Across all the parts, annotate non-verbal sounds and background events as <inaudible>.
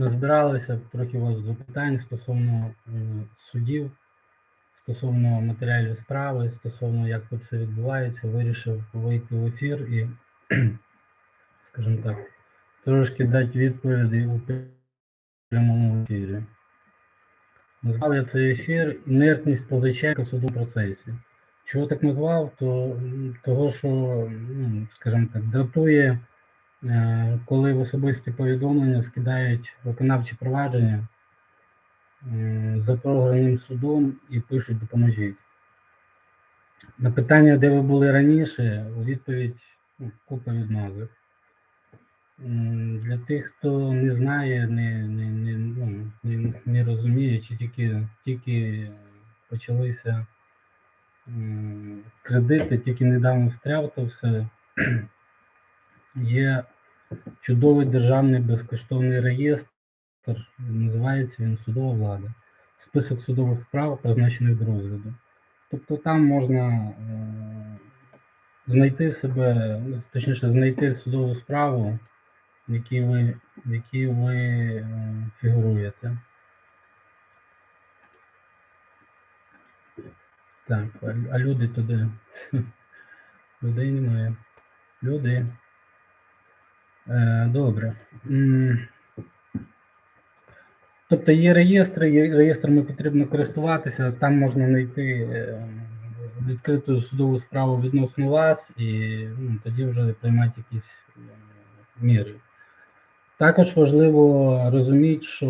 назбиралися трохи у вас запитань стосовно е, судів, стосовно матеріалів справи, стосовно як це все відбувається, вирішив вийти в ефір і, <clears throat> скажімо так, трошки дати відповіді у прямому ефірі. Назвав я цей ефір інертність позичайка в судовому процесі. Чого так назвав? То того, що, скажімо так, дратує, коли в особисті повідомлення скидають виконавчі провадження е, за програним судом і пишуть допоможіть. На питання, де ви були раніше, у відповідь ну, купа відмазок. Для тих, хто не знає, не, не, не, ну, не, не розуміє, чи тільки, тільки почалися кредити, тільки недавно встряв то все. Є чудовий державний безкоштовний реєстр, називається він Судова влада. Список судових справ, призначених до розгляду. Тобто там можна е, знайти себе, точніше, знайти судову справу, в якій ви, в якій ви е, фігуруєте. Так, а люди туди. <laughs> Людей немає. Люди. Е, добре. Тобто є реєстри, є реєстрами потрібно користуватися, там можна знайти е, відкриту судову справу відносно вас і ну, тоді вже приймати якісь е, міри. Також важливо розуміти, що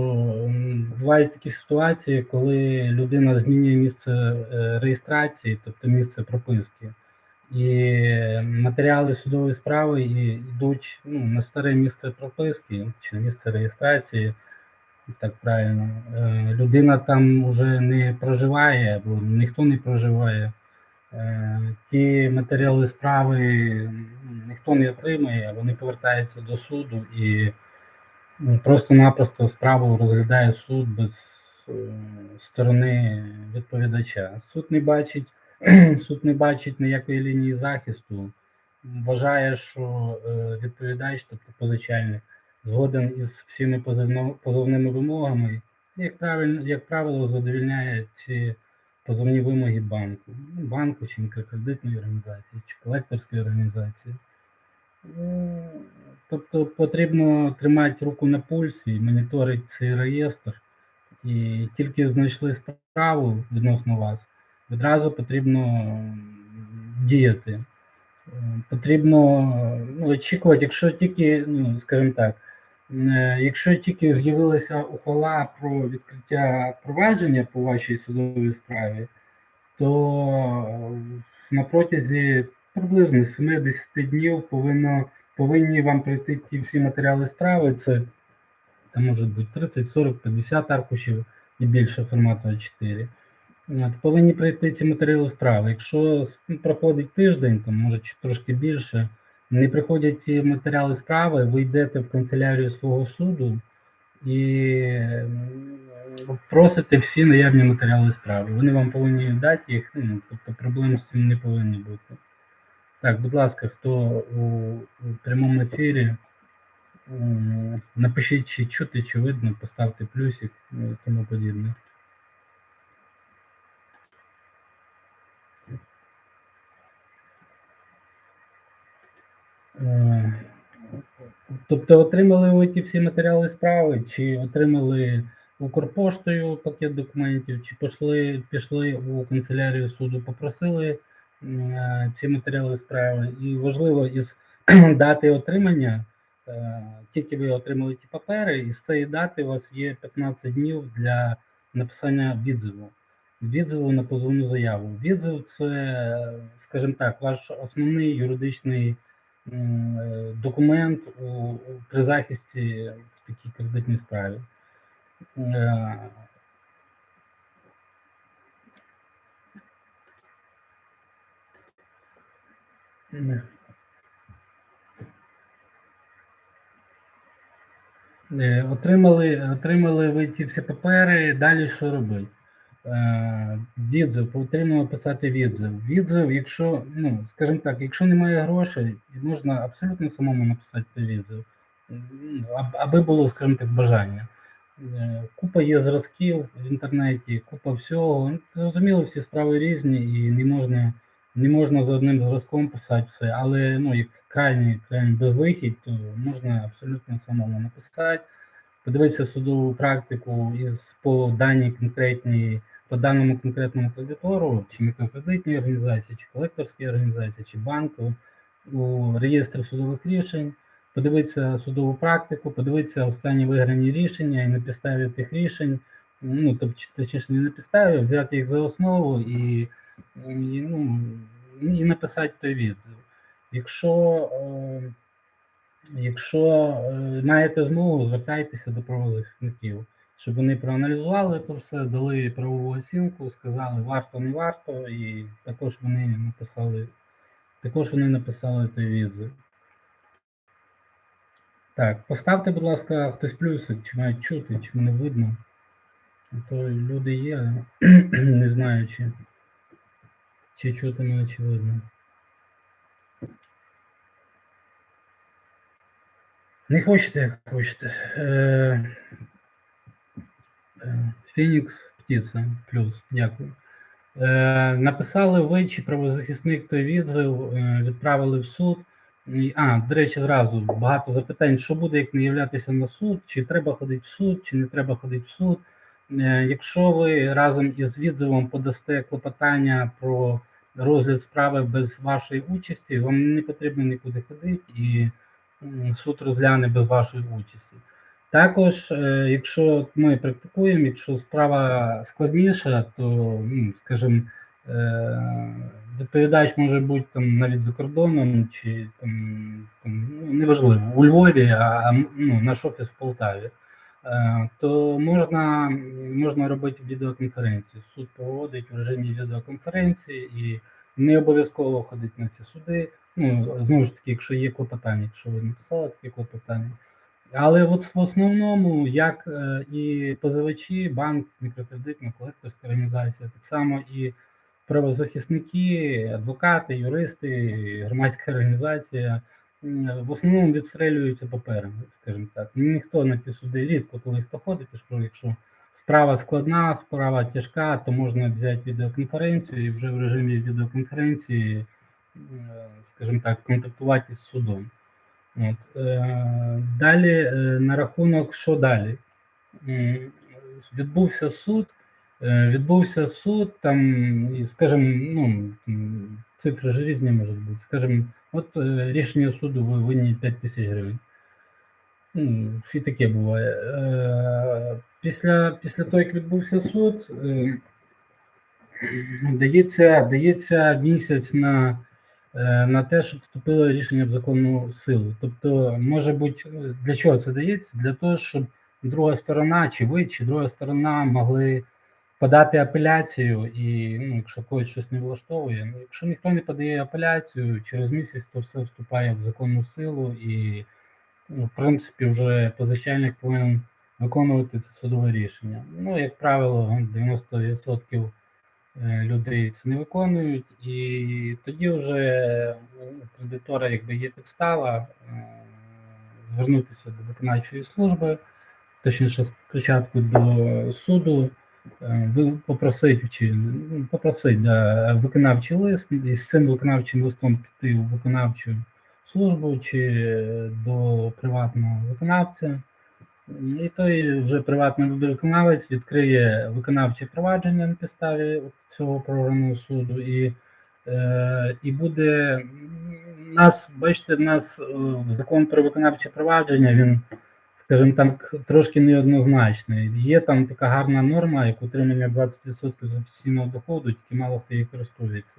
бувають такі ситуації, коли людина змінює місце реєстрації, тобто місце прописки, і матеріали судової справи і йдуть ну, на старе місце прописки чи місце реєстрації, так правильно. Е, Людина там вже не проживає, або ніхто не проживає. Е, Ті матеріали справи ніхто не отримує, вони повертаються до суду і ну, просто-напросто справу розглядає суд без е, сторони відповідача. Суд не бачить, <clears throat> суд не бачить ніякої лінії захисту, вважає, що е, відповідач, тобто позичальник, згоден із всіми позовними вимогами, як правильно, як правило, задовільняє ці позовні вимоги банку, ну, банку чи мікрокредитної організації, чи колекторської організації. Ну, Тобто потрібно тримати руку на пульсі, моніторити цей реєстр, і тільки знайшли справу відносно вас, відразу потрібно діяти. Е, Потрібно ну, очікувати, якщо тільки, ну, скажімо так, е, якщо тільки з'явилася ухвала про відкриття провадження по вашій судовій справі, то на протязі приблизно 70 днів повинно, повинні вам прийти ті всі матеріали справи. Це там може бути 30, 40, 50 аркушів і більше формату А4. Повинні прийти ці матеріали справи. Якщо ну, проходить тиждень, там може трошки більше, не приходять ці матеріали справи, ви йдете в канцелярію свого суду і просите всі наявні матеріали справи. Вони вам повинні дати їх, ну, тобто проблем з цим не повинні бути. Так, будь ласка, хто у, у прямому ефірі, напишіть, чи чути, чи видно, поставте плюсик ну, і тому подібне. Тобто отримали ви ті всі матеріали справи, чи отримали Укрпоштою пакет документів, чи пішли, пішли у канцелярію суду, попросили е, ці матеріали справи. І важливо із <clears throat> дати отримання, е, тільки ви отримали ті папери, і з цієї дати у вас є 15 днів для написання відзиву. Відзиву на позовну заяву. Відзив це, скажімо так, ваш основний юридичний е, документ у, при захисті в такій кредитній справі. Е. Е, Отримали, отримали ви ті всі папери, далі що робити? Е, Відзив, потрібно писати відзив. Відзив, якщо, ну, скажімо так, якщо немає грошей, можна абсолютно самому написати відзив, аби було, скажімо так, бажання. Е, Купа є зразків в інтернеті, купа всього. Ну, Зрозуміло, всі справи різні і не можна, не можна за одним зразком писати все. Але ну, як крайній, крайній безвихідь, то можна абсолютно самому написати, подивитися судову практику із по даній конкретній, по даному конкретному кредитору, чи мікрокредитній організації, чи колекторській організації, чи банку у реєстрі судових рішень подивитися судову практику, подивитися останні виграні рішення і на підставі тих рішень, ну тобто точніше не на підставі, взяти їх за основу і, і, ну, і написати той відзив. Якщо, е, якщо е, маєте змогу, звертайтеся до правозахисників, щоб вони проаналізували то все, дали правову оцінку, сказали варто, не варто, і також вони написали, також вони написали той відзив. Так, поставте, будь ласка, хтось плюсик, чи мають чути, чи мене видно. То люди є, <clears throat> не знаю, чи, чи чути мене, чи видно. Не хочете, як хочете. Е, е, Фінікс птиця плюс, дякую. Е, написали ви чи правозахисник той відзив, відправили в суд. А, до речі, зразу багато запитань, що буде, як не являтися на суд, чи треба ходити в суд, чи не треба ходити в суд. Якщо ви разом із відзивом подасте клопотання про розгляд справи без вашої участі, вам не потрібно нікуди ходити, і суд розгляне без вашої участі. Також, е, якщо ми практикуємо, якщо справа складніша, то, ну, скажімо, Е, Відповідач може бути там навіть за кордоном, чи там, ну, неважливо, у Львові, а ну, наш офіс в Полтаві, Е, то можна, можна робити відеоконференцію. Суд проводить в режимі відеоконференції і не обов'язково ходити на ці суди. Ну, знову ж таки, якщо є клопотання, якщо ви написали таке клопотання. Але от в основному, як е, і позивачі, банк, мікрокредитна, колекторська організація, так само і правозахисники, адвокати, юристи, громадська організація в основному відстрелюються паперами, скажімо так. Ніхто на ті суди рідко, коли хто ходить, кажу, якщо справа складна, справа тяжка, то можна взяти відеоконференцію і вже в режимі відеоконференції, скажімо так, контактувати з судом. От. Е, Далі е, на рахунок, що далі? Відбувся суд. Е, Відбувся суд, там, скажімо, ну, цифри ж різні можуть бути. Скажімо, от е, рішення суду ви винні 5 тисяч гривень. Ну, і таке буває. Е, Після, після того, як відбувся суд, е, дається, дається місяць на, е, на те, щоб вступило рішення в законну силу. Тобто, може бути, е, для чого це дається? Для того, щоб друга сторона, чи ви, чи друга сторона могли подати апеляцію, і ну, якщо когось щось не влаштовує, ну, якщо ніхто не подає апеляцію, через місяць то все вступає в законну силу, і ну, в принципі вже позичальник повинен виконувати це судове рішення. Ну, як правило, 90% е, людей це не виконують, і тоді вже ну, у кредитора якби є підстава е, звернутися до виконавчої служби, точніше спочатку до суду. Е, попросить чи ну, попросить да, виконавчий лист і з цим виконавчим листом піти у виконавчу службу чи до приватного виконавця. І той вже приватний виконавець відкриє виконавче провадження на підставі цього програмного суду, і е, і буде нас, бачите, в нас е, закон про виконавче провадження, він скажімо так, трошки неоднозначний. Є там така гарна норма, як утримання 20% з офіційного доходу, тільки мало хто її користується.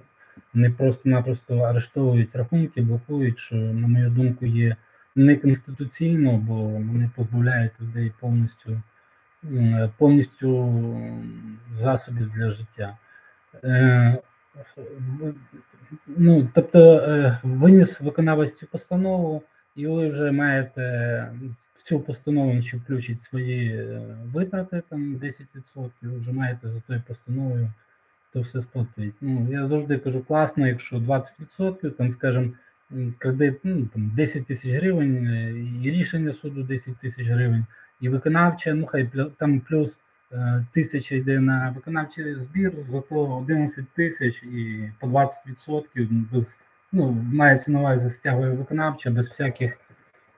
Вони просто-напросто арештовують рахунки, блокують, що, на мою думку, є неконституційно, бо вони позбавляють людей повністю повністю засобів для життя. Е, Ну, тобто е, виніс виконавець цю постанову, і ви вже маєте в цю постанову ще включить свої е, витрати, там 10%, вже маєте за тою постановою то все сплатити. Ну, я завжди кажу, класно, якщо 20%, там, скажімо, кредит ну, там, 10 тисяч гривень, е, і рішення суду 10 тисяч гривень. і виконавча, ну хай там плюс е, тисяча йде на виконавчий збір, зато 11 тисяч і по 20% без, ну, мається на увазі стягує виконавча, без всяких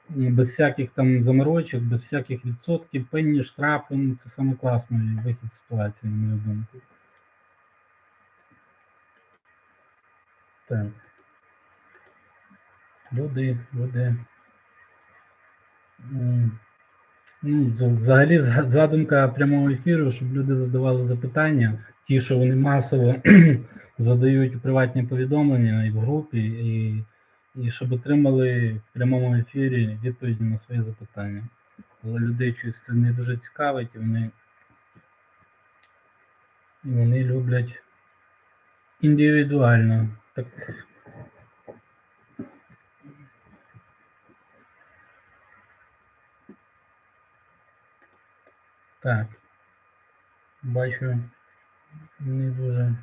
без всяких там заморочок, без всяких відсотків, пенні, штрафи, ну це саме класний вихід ситуації, на мою думку. Так. Люди, люди. Ну, взагалі задумка прямого ефіру, щоб люди задавали запитання, ті, що вони масово <clears throat> задають у приватні повідомлення і в групі, і, і щоб отримали в прямому ефірі відповіді на свої запитання. Але людей щось це не дуже цікавить, і вони, і вони люблять індивідуально. Так Так. Бачу не дуже.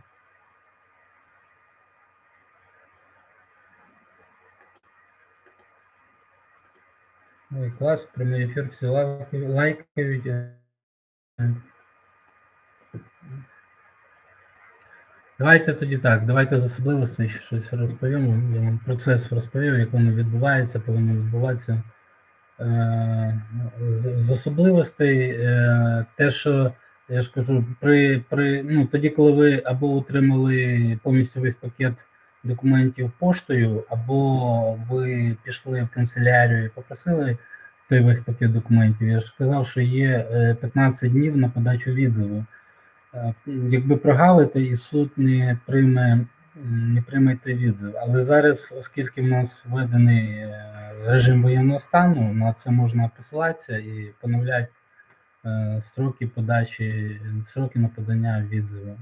Ой, клас, прямий ефір, всі лайкають. Давайте тоді так, давайте з особливостей щось розповімо. Я вам процес розповів, як воно відбувається, повинно відбуватися. Е, з- особливостей, е, те, що я ж кажу, при, при ну, тоді, коли ви або отримали повністю весь пакет документів поштою, або ви пішли в канцелярію і попросили той весь пакет документів. Я ж казав, що є е, 15 днів на подачу відзиву. Е, Якби прогавите, і суд не прийме не прийме відзив. Але зараз, оскільки в нас введений е, режим воєнного стану, на це можна посилатися і поновляти е, строки подачі, строки на подання відзиву.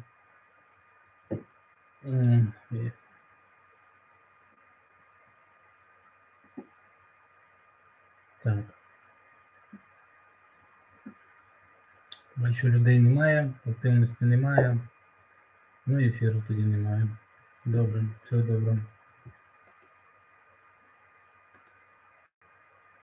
Так. Бачу, людей немає, активності немає. Ну і ефіру тоді немає. Добре, все доброго.